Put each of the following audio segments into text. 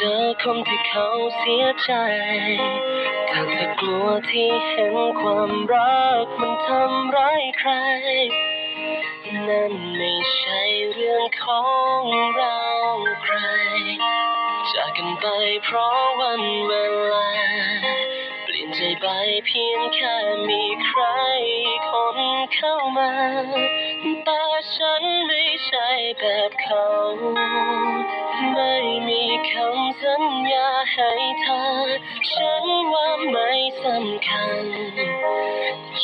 คนที่เขาเสียใจถ้าเธอกลัวที่เห็นความรักมันทำร้ายใคร นั่นไม่ใช่เรื่องของเราใคร จากกันไปเพราะวันเวลา เปลี่ยนใจไปเพียงแค่มีใครคนเข้ามา แต่ฉันไม่ ใช่แบบเขา ไม่มีคำสัญญาให้เธอ ฉันว่าไม่สำคัญ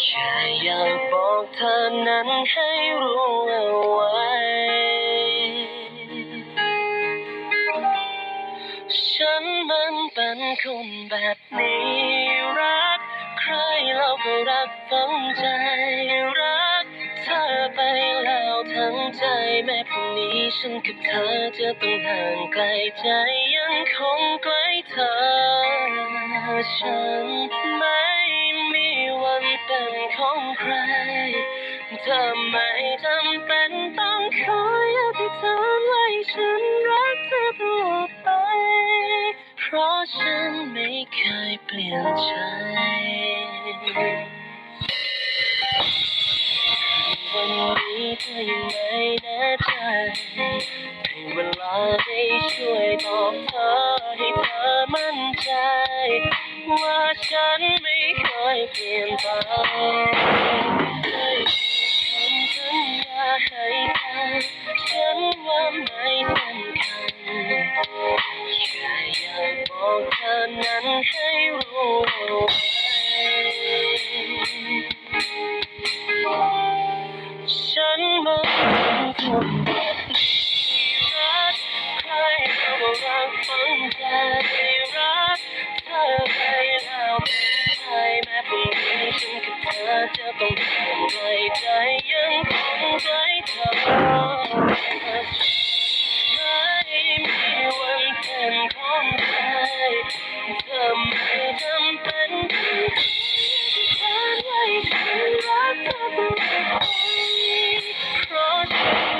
แค่อยากบอกเธอนั้นให้รู้เอาไว้ ฉันมันเป็นคนแบบนี้รัก ใครเราก็รักฝังใจรัก แม้พรุ่งนี้ฉันกับเธอจะต้องห่างไกลใจยังคงใกล้เธอ ฉันไม่มีวันเป็นของใครเธอไม่จำเป็นต้องคอยอธิษฐานไว้ฉันรักเธอตลอดไป เพราะฉันไม่เคยเปลี่ยนใจ แน่ใจให้เวลาได้ช่วยบอกเธอให้เธอมั่นใจ ว่าฉันไม่เคยเปลี่ยนไปคำสัญญาให้เธอฉันว่าไม่สำคัญแค่อยากบอกเธอนั้นให้ Thank you.